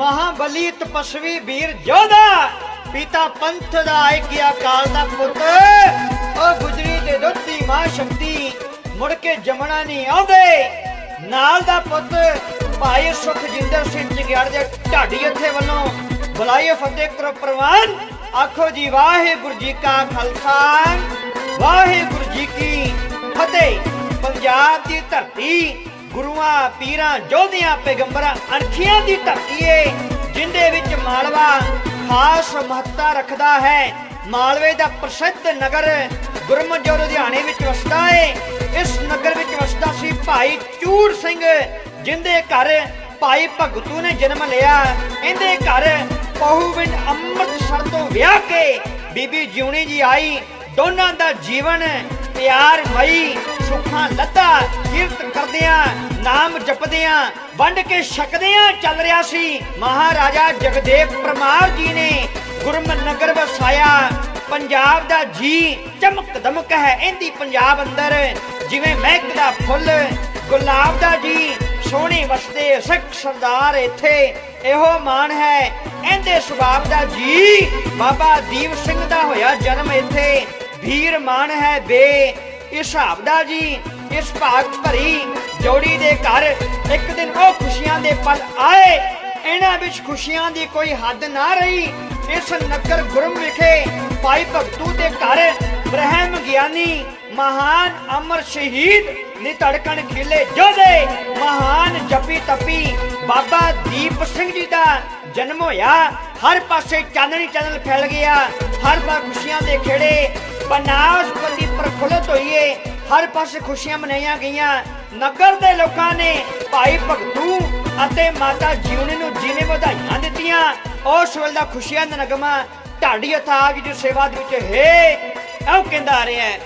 ਮਹਾਬਲੀ ਤਪਸਵੀ ਵੀਰ ਜੋਧਾ, ਪਿਤਾ ਪੰਥ ਦਾ ਆਗਿਆ ਕਾਲ ਦਾ ਪੁੱਤ। ਉਹ ਗੁਜਰੀ ਤੇ ਦੁੱਤੀ ਮਾਂ ਸ਼ਕਤੀ, ਮੁੜ ਕੇ ਜਮਣਾ ਨਹੀਂ ਆਉਂਦੇ। ਨਾਲ ਦਾ ਪੁੱਤ ਭਾਈ ਸੁਖਜਿੰਦਰ ਸਿੰਘ ਜਗਿਆੜ ਦੇ ਢਾਡੀ ਇੱਥੇ ਵੱਲੋਂ ਬੁਲਾਏ ਫਤਿਹ ਕਰੋ ਪ੍ਰਵਾਨ। ਆਖੋ ਜੀ, ਵਾਹਿਗੁਰੂ ਜੀ ਕਾ ਖਾਲਸਾ। ਵਾਹਿਗੁਰੂ ਜੀ ਕੀ ਫਤਿਹ। ਪੰਜਾਬ ਦੀ ਧਰਤੀ ਗੁਰੂਆਂ, ਪੀਰਾਂ ਜੋਧਿਆਂ ਪੈਗੰਬਰਾਂ, ਅਣਖੀਆਂ ਦੀ ਧਰਤੀ ਏ, ਜਿੰਦੇ ਵਿੱਚ ਮਾਲਵਾ ਖਾਸ ਮਹੱਤਤਾ ਰੱਖਦਾ ਹੈ। ਮਾਲਵੇ ਦਾ ਪ੍ਰਸਿੱਧ ਨਗਰ ਗੁਰਮਜੋ ਲੁਧਿਆਣੇ ਵਿੱਚ ਵਸਦਾ ਏ। ਇਸ ਨਗਰ ਵਿੱਚ ਵਸਦਾ ਸੀ ਭਾਈ ਚੂੜ ਸਿੰਘ, ਜਿੰਦੇ ਘਰ ਭਾਈ ਭਗਤੂ ਨੇ ਜਨਮ ਲਿਆ। ਇਹਦੇ ਘਰ ਪਹੂਵਿੰਡ ਅੰਮ੍ਰਿਤਸਰ ਤੋਂ ਵਿਆਹ ਕੇ ਬੀਬੀ ਜਿਉਣੀ ਜੀ ਆਈ। ਦੋਨਾਂ ਦਾ ਜੀਵਨ ਪਿਆਰ ਮਈ, ਸੁੱਖਾਂ ਲੱਦਾ ਕੀਰਤ ਕਰਦਿਆਂ, ਨਾਮ ਜਪਦਿਆਂ, ਵੰਡ ਕੇ ਛਕਦਿਆਂ ਚੱਲ ਰਿਹਾ ਸੀ। ਮਹਾਰਾਜਾ ਜਗਦੇਵ ਪਰਮਾਰ ਜੀ ਨੇ ਗੁਰਮਨ ਨਗਰ ਵਸਾਇਆ। ਪੰਜਾਬ ਦਾ ਜੀ ਚਮਕ ਦਮਕ ਹੈ ਇਹਦੀ ਪੰਜਾਬ ਅੰਦਰ। ਜਿਵੇਂ ਮਹਿਕ ਦਾ ਫੁੱਲ, ਗੁਲਾਬ ਦਾ ਜੀ, ਸੋਹਣੇ ਵਸਦੇ ਸਿੱਖ ਸਰਦਾਰ ਇੱਥੇ। ਇਹੋ ਮਾਣ ਹੈ, ਇਹਦੇ ਸੁਭਾਅ ਦਾ ਜੀ, ਬਾਬਾ ਦੀਪ ਸਿੰਘ ਦਾ ਹੋਇਆ ਜਨਮ ਇੱਥੇ। ਵੀਰ ਮਾਨ ਹੈ ਬੇ ਇਸ ਹਿਸਾਬ ਜੀ, ਇਸ ਭਾਗ ਭਰੀ ਜੋੜੀ ਦੇ ਘਰ ਇੱਕ ਦਿਨ ਉਹ ਖੁਸ਼ੀਆਂ ਦੇ ਪਲ ਆਏ। ਇਹਨਾਂ ਵਿੱਚ ਖੁਸ਼ੀਆਂ ਦੀ ਕੋਈ ਹੱਦ ਨਾ ਰਹੀ। ਇਸ ਨਗਰ ਗੁਰਮ ਵਿਖੇ ਭਾਈ ਭਗਤੂ ਦੇ ਘਰ ਬ੍ਰਹਮ ਗਿਆਨੀ ਮਹਾਨ ਅਮਰ ਸ਼ਹੀਦ ਨੇ ਧੜਕਣ ਖਿਲੇ ਜੋਦੇ ਮਹਾਨ ਜਪੀ ਤਪੀ ਬਾਬਾ ਦੀਪ ਸਿੰਘ ਜੀ ਦਾ ਜਨਮ ਹੋਇਆ। ਹਰ ਪਾਸੇ ਚਾਨਣੀ ਚਾਨਣ ਫੈਲ ਗਿਆ। ਹਰ ਪਾਸੇ ਖੁਸ਼ੀਆਂ ਦੇ ਖੇੜੇ ਬਨਾਸਪਤੀ ਪ੍ਰਫੁੱਲਤ ਹੋਈਏ ਹਰ ਪਾਸੇ ਖੁਸ਼ੀਆਂ ਮਨਾਈਆਂ ਗਈਆਂ। ਨਗਰ ਦੇ ਲੋਕਾਂ ਨੇ ਭਾਈ ਭਗਤੂ ਅਤੇ ਮਾਤਾ ਜੀਵਨੀ ਨੂੰ ਜਿਵੇਂ ਵਧਾਈਆਂ ਦਿੱਤੀਆਂ, ਉਸ ਵੇਲੇ ਦਾ ਖੁਸ਼ੀਆਂ ਦਾ ਨਗਮਾ ਢਾਡੀ ਅਥਾਗ ਜੋ ਸੇਵਾ ਦੇ ਵਿੱਚ ਹੈ ਉਹ ਕਹਿੰਦਾ ਆ ਰਿਹਾ ਹੈ।